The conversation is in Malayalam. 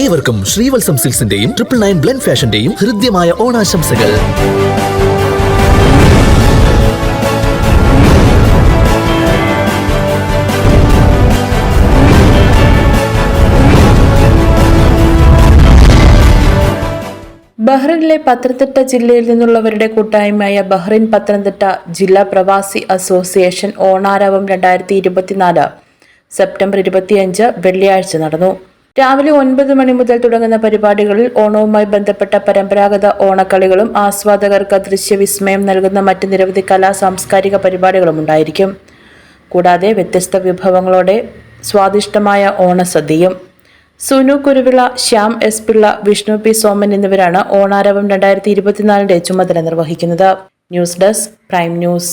ഏവർക്കും ശ്രീവത്സം സിൽസിന്റെയും ട്രിപ്പിൾ നയൻ ബ്ലെൻഡ് ഫാഷന്റെയും ഹൃദ്യമായ ഓണാശംസകൾ. ബഹ്റിനിലെ പത്തനംതിട്ട ജില്ലയിൽ നിന്നുള്ളവരുടെ കൂട്ടായ്മയായ ബഹ്റിൻ പത്തനംതിട്ട ജില്ലാ പ്രവാസി അസോസിയേഷൻ ഓണാരവം രണ്ടായിരത്തി ഇരുപത്തിനാല് സെപ്റ്റംബർ ഇരുപത്തിയഞ്ച് വെള്ളിയാഴ്ച നടന്നു. രാവിലെ ഒൻപത് മണി മുതൽ തുടങ്ങുന്ന പരിപാടികളിൽ ഓണവുമായി ബന്ധപ്പെട്ട പരമ്പരാഗത ഓണക്കളികളും ആസ്വാദകർക്ക് ദൃശ്യവിസ്മയം നൽകുന്ന മറ്റ് നിരവധി കലാ സാംസ്കാരിക പരിപാടികളും ഉണ്ടായിരിക്കും. കൂടാതെ വ്യത്യസ്ത വിഭവങ്ങളോടെ സ്വാദിഷ്ടമായ ഓണസദ്യയും. സുനു കുരുവിള ശ്യാം എസ് പിള്ള വിഷ്ണു പി സോമൻ എന്നിവരാണ് ഓണാരവം രണ്ടായിരത്തി ഇരുപത്തിനാലിന്റെ ചുമതല നിർവഹിക്കുന്നത്. News desk prime news.